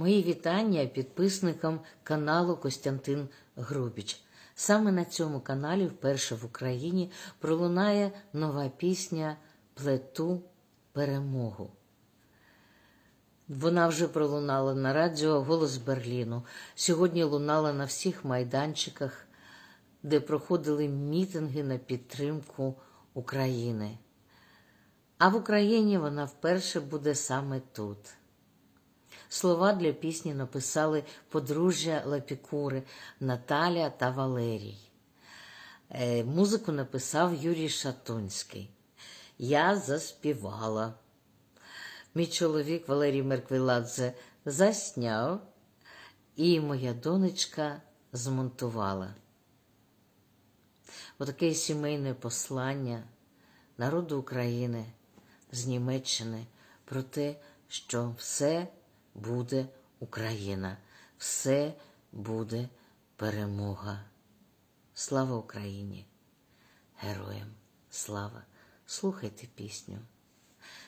Мої вітання підписникам каналу Костянтин Грубіч. Саме на цьому каналі вперше в Україні пролунає нова пісня Плету перемогу. Вона вже пролунала на радіо Голос Берліну. Сьогодні лунала на всіх майданчиках, де проходили мітинги на підтримку України. А в Україні вона вперше буде саме тут. Слова для пісні написали подружжя Лапікури Наталя та Валерій. Е, Музику написав Юрій Шатунський. Я заспівала. Мій чоловік Валерій Мерквіладзе засняв, і моя донечка змонтувала. Отаке сімейне послання народу України з Німеччини про те, що все буде Україна, все буде перемога. Слава Україні! Героям слава! Слухайте пісню.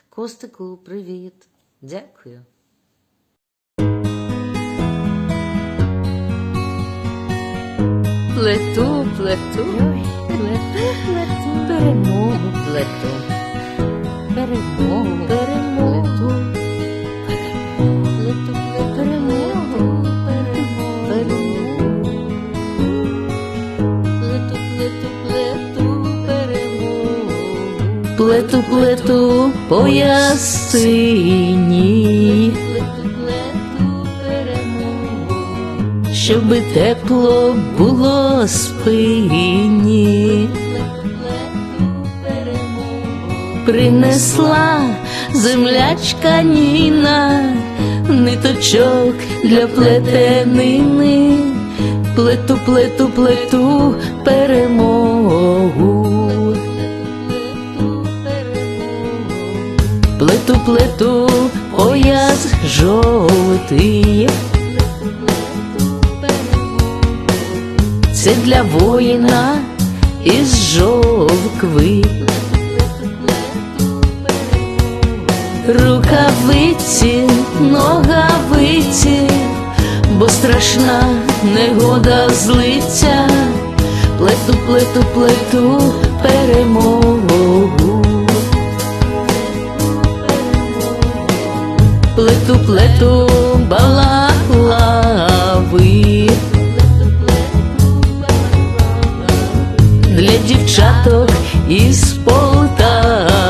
Костику, привіт! Дякую. Плету, плету, плету, плету, перемогу, Плету. перемогу, перемогу, плету, Плету, плету по ясині, щоби тепло було спині, принесла землячка Ніна, ниточок для плетенини, плету, плету, плету перемогу. Плету, пояс жовтий, це для воїна із жовкви. Рукавиці, ногавиці, бо страшна негода злиться, плету, плету, плету перемогу. Плету, плету балаклави для дівчаток із Полтави.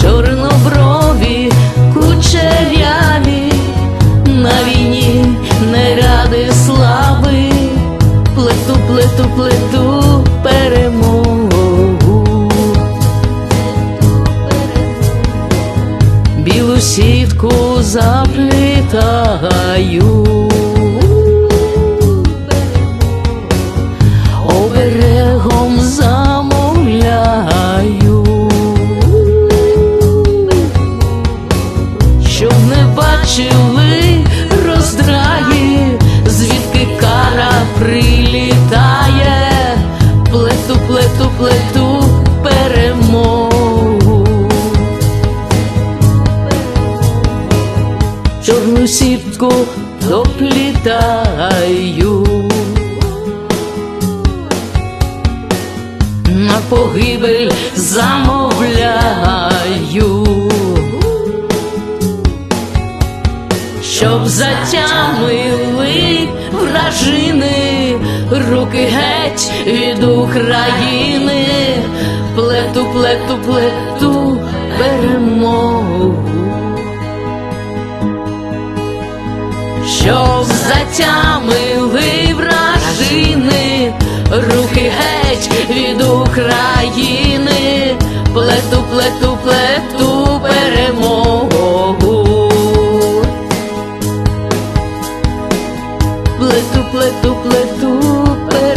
Чорноброві, кучеряві, на війні не ради слави, плету, плету, плету Білу сітку заплітаю, оберегом сітку доплітаю. На погибель замовляю, щоб затямили вражини, руки геть від України, плету, плету, плету перемогу. що затями вражини, руки геть від України, плету, плету, плету перемогу, плету, плету, плету перемогу.